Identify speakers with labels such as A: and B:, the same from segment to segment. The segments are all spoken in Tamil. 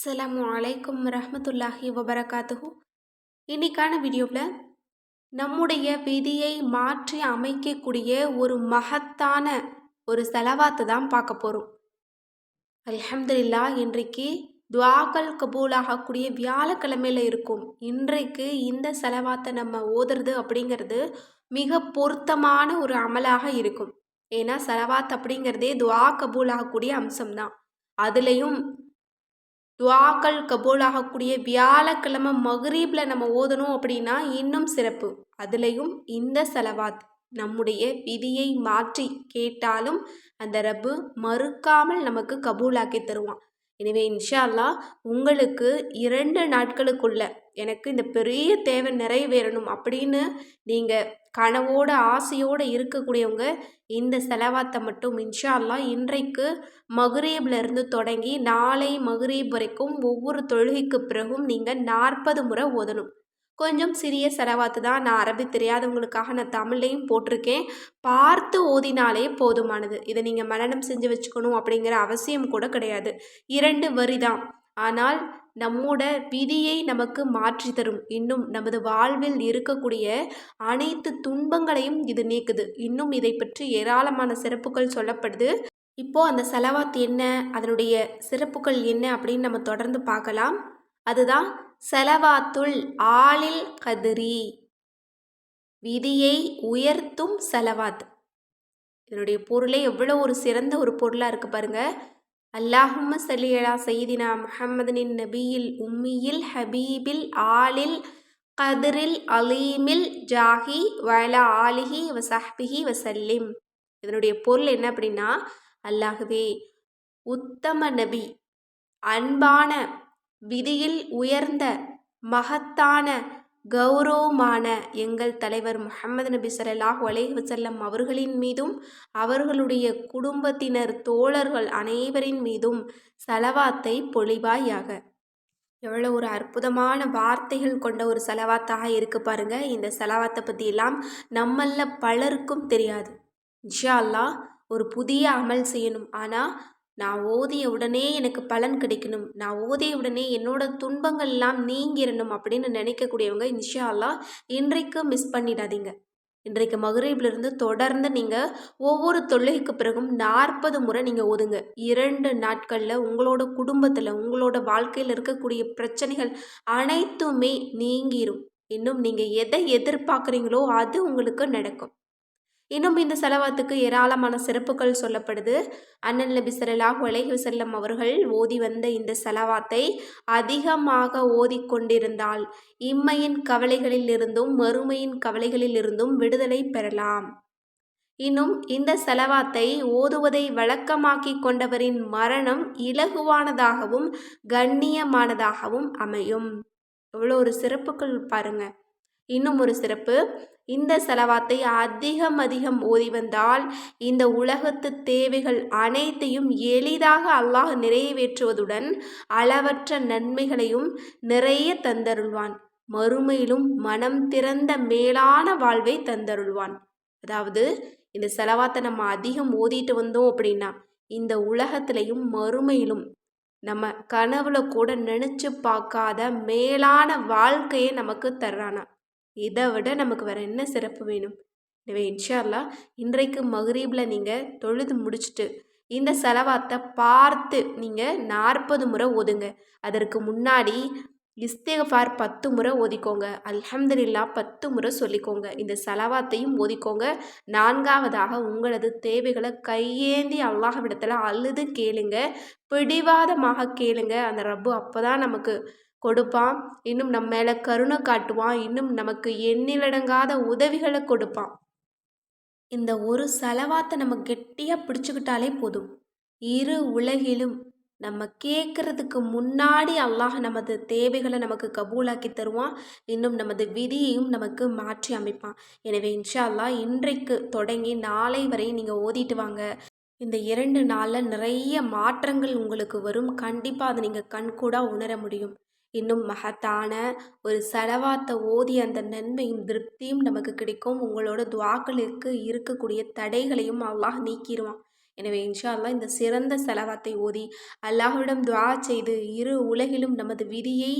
A: அஸ்லாம் அலைக்கும் ரஹமத்துல்லாஹி வபரகாத்துஹு. இன்னைக்கான வீடியோவில் நம்முடைய விதியை மாற்றி அமைக்கக்கூடிய ஒரு மகத்தான ஒரு செலவாத்தை தான் பார்க்க போகிறோம் அலமதுல்லா இன்றைக்கு துவாக்கள் கபூலாகக்கூடிய வியாழக்கிழமையில் இருக்கும். இன்றைக்கு இந்த செலவாத்தை நம்ம ஓதுறது அப்படிங்கிறது மிக பொருத்தமான ஒரு அமலாக இருக்கும். ஏன்னா செலவாத் அப்படிங்கிறதே துவா கபூலாகக்கூடிய அம்சம்தான். அதுலேயும் துவாக்கள் கபூலாகக்கூடிய வியாழக்கிழமை மகரீபில் நம்ம ஓதணும் அப்படின்னா இன்னும் சிறப்பு. அதுலேயும் இந்த செலவாத் நம்முடைய விதியை மாற்றி கேட்டாலும் அந்த ரப்பு மறுக்காமல் நமக்கு கபூலாக்கி தருவான். எனவே இன்ஷா அல்லா உங்களுக்கு இரண்டு நாட்களுக்குள்ள எனக்கு இந்த பெரிய தேவை நிறைவேறணும் அப்படின்னு நீங்கள் கனவோட ஆசையோடு இருக்கக்கூடியவங்க இந்த செலவாத்தை மட்டும் இன்ஷா அல்லா இன்றைக்கு இருந்து தொடங்கி நாளை மகுரீப் வரைக்கும் ஒவ்வொரு தொழுகைக்கு பிறகும் நீங்கள் நாற்பது முறை ஓதணும். கொஞ்சம் சிறிய செலவாத்து தான் நான் அரபி தெரியாதவங்களுக்காக நான் தமிழ்லையும் போட்டிருக்கேன். பார்த்து ஓதினாலே போதுமானது. இதை நீங்கள் மனநம் செஞ்சு வச்சுக்கணும் அப்படிங்கிற அவசியம் கூட கிடையாது. இரண்டு வரி தான். ஆனால் நம்மோட விதியை நமக்கு மாற்றி தரும். இன்னும் நமது வாழ்வில் இருக்கக்கூடிய அனைத்து துன்பங்களையும் இது நீக்குது. இன்னும் இதை பற்றி ஏராளமான சிறப்புகள் சொல்லப்படுது. இப்போ அந்த செலவாத் என்ன? அதனுடைய சிறப்புகள் என்ன அப்படின்னு நம்ம தொடர்ந்து பார்க்கலாம். அதுதான் செலவாத்துல் ஆளில் கதிரி. விதியை உயர்த்தும் செலவாத். இதனுடைய பொருளே எவ்வளோ ஒரு சிறந்த ஒரு பொருளாக இருக்குது பாருங்கள் அல்லாஹும்ம சல்லியலா செய்தினா முஹம்மதனின் நபியில் உம்மியில் ஹபீபில் ஆலில் கதிரில் அலீமில் ஜாஹி வயலா ஆலிஹி வசஹ்பிஹி வசல்லிம் இதனுடைய பொருள் என்ன அப்படின்னா அல்லாஹுவே உத்தம நபி அன்பான விதியில் உயர்ந்த மகத்தான கௌரவமான எங்கள் தலைவர் முகமது நபி சல்லாஹ் அலேஹ் வசல்லம் அவர்களின் மீதும் அவர்களுடைய குடும்பத்தினர் தோழர்கள் அனைவரின் மீதும் செலவாத்தை பொழிவாயாக. எவ்வளோ ஒரு அற்புதமான வார்த்தைகள் கொண்ட ஒரு செலவாத்தாக இருக்கு பாருங்க. இந்த செலவாத்தை பற்றியெல்லாம் நம்மள பலருக்கும் தெரியாது. இன்ஷா அல்லாஹ் ஒரு புதிய அமல் செய்யணும். ஆனால் நான் ஓதிய உடனே எனக்கு பலன் கிடைக்கணும். நான் ஓதிய உடனே என்னோட துன்பங்கள்லாம் நீங்கிடணும் அப்படின்னு நினைக்கக்கூடியவங்க இன்ஷா அல்லா இன்றைக்கு மிஸ் பண்ணிடாதீங்க. இன்றைக்கு மகரீப்லேருந்து தொடர்ந்து நீங்கள் ஒவ்வொரு தொழுகைக்கு பிறகும் நாற்பது முறை நீங்கள் ஓதுங்க. இரண்டு நாட்களில் உங்களோட குடும்பத்தில் உங்களோட வாழ்க்கையில் இருக்கக்கூடிய பிரச்சனைகள் அனைத்துமே நீங்கிரும். இன்னும் நீங்கள் எதை எதிர்பார்க்குறீங்களோ அது உங்களுக்கு நடக்கும். இன்னும் இந்த செலவாத்துக்கு ஏராளமான சிறப்புகள் சொல்லப்படுது. அண்ணன் நபி சல்லாஹூ அலைஹி வசல்லம் அவர்கள் ஓதி வந்த இந்த செலவாத்தை அதிகமாக ஓதிக்கொண்டிருந்தால் இம்மையின் கவலைகளில் இருந்தும் மறுமையின் கவலைகளில் இருந்தும் விடுதலை பெறலாம். இன்னும் இந்த செலவாத்தை ஓதுவதை வழக்கமாக்கி கொண்டவரின் மரணம் இலகுவானதாகவும் கண்ணியமானதாகவும் அமையும். எவ்வளோ ஒரு சிறப்புகள் பாருங்கள் இன்னும் ஒரு சிறப்பு. இந்த செலவாத்தை அதிகம் அதிகம் ஓதி வந்தால் இந்த உலகத்து தேவைகள் அனைத்தையும் எளிதாக அல்லாஹ் நிறைவேற்றுவதுடன் அளவற்ற நன்மைகளையும் நிறைய தந்தருள்வான். மறுமையிலும் மனம் திறந்த மேலான வாழ்வை தந்தருள்வான். அதாவது இந்த செலவாத்தை நம்ம அதிகம் ஓதிட்டு வந்தோம் அப்படின்னா இந்த உலகத்திலையும் மறுமையிலும் நம்ம கனவுல கூட நினச்சி பார்க்காத மேலான வாழ்க்கையை நமக்கு தர்றானா? இதை விட நமக்கு வேறு என்ன சிறப்பு வேணும்? எனவே இன்ஷால்லா இன்றைக்கு மகரீபில் நீங்கள் தொழுது முடிச்சுட்டு இந்த செலவாத்தை பார்த்து நீங்கள் நாற்பது முறை ஓதுங்க. அதற்கு முன்னாடி இஸ்திகஃபார் பத்து முறை ஓதிக்கோங்க. அல்ஹம்துலில்லா பத்து முறை சொல்லிக்கோங்க. இந்த செலவாத்தையும் ஓதிக்கோங்க. நான்காவதாக உங்களது தேவைகளை கையேந்தி அல்லாஹ்விடத்தில் அழுது கேளுங்க. பிடிவாதமாக கேளுங்க. அந்த ரப்பு அப்போ தான் நமக்கு கொடுப்பான். இன்னும் நம்ம மேலே கருணை காட்டுவான். இன்னும் நமக்கு எண்ணிலடங்காத உதவிகளை கொடுப்பான். இந்த ஒரு செலவாத்தை நம்ம கெட்டியாக பிடிச்சிக்கிட்டாலே போதும். இரு உலகிலும் நம்ம கேட்குறதுக்கு முன்னாடி அல்லாஹ் நமது தேவைகளை நமக்கு கபூலாக்கி தருவான். இன்னும் நமது விதியையும் நமக்கு மாற்றி அமைப்பான். எனவே இன்ஷா அல்லாஹ் இன்றைக்கு தொடங்கி நாளை வரை நீங்கள் ஓதிட்டு வாங்க. இந்த இரண்டு நாளில் நிறைய மாற்றங்கள் உங்களுக்கு வரும். கண்டிப்பாக அதை நீங்கள் கண்கூடாக உணர முடியும். இன்னும் மகத்தான ஒரு செலவாத்தை ஓதி அந்த நன்மையும் திருப்தியும் நமக்கு கிடைக்கும். உங்களோட துவாக்களுக்கு இருக்கக்கூடிய தடைகளையும் அல்லாஹ் நீக்கிடுவான் எனவே இன்ஷா இந்த சிறந்த செலவாத்தை ஓதி அல்லாஹ்விடம் துவா செய்து இரு உலகிலும் நமது விதியை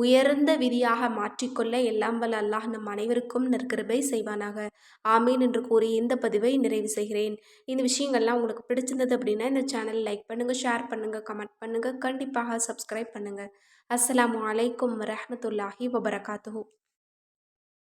A: உயர்ந்த விதியாக மாற்றிக்கொள்ள எல்லாம் வல்ல அல்லாஹ் நம் அனைவருக்கும் நற்கிருபை செய்வானாக. ஆமீன் என்று கூறி இந்த பதிவை நிறைவு செய்கிறேன். இந்த விஷயங்கள்லாம் உங்களுக்கு பிடிச்சிருந்தது அப்படின்னா இந்த சேனல் லைக் பண்ணுங்கள் ஷேர் பண்ணுங்கள் கமெண்ட் பண்ணுங்கள் கண்டிப்பாக சப்ஸ்கிரைப் பண்ணுங்கள் அஸ்லாம் அலைக்கும் வரமத்துல்லாஹி வபரகாத்து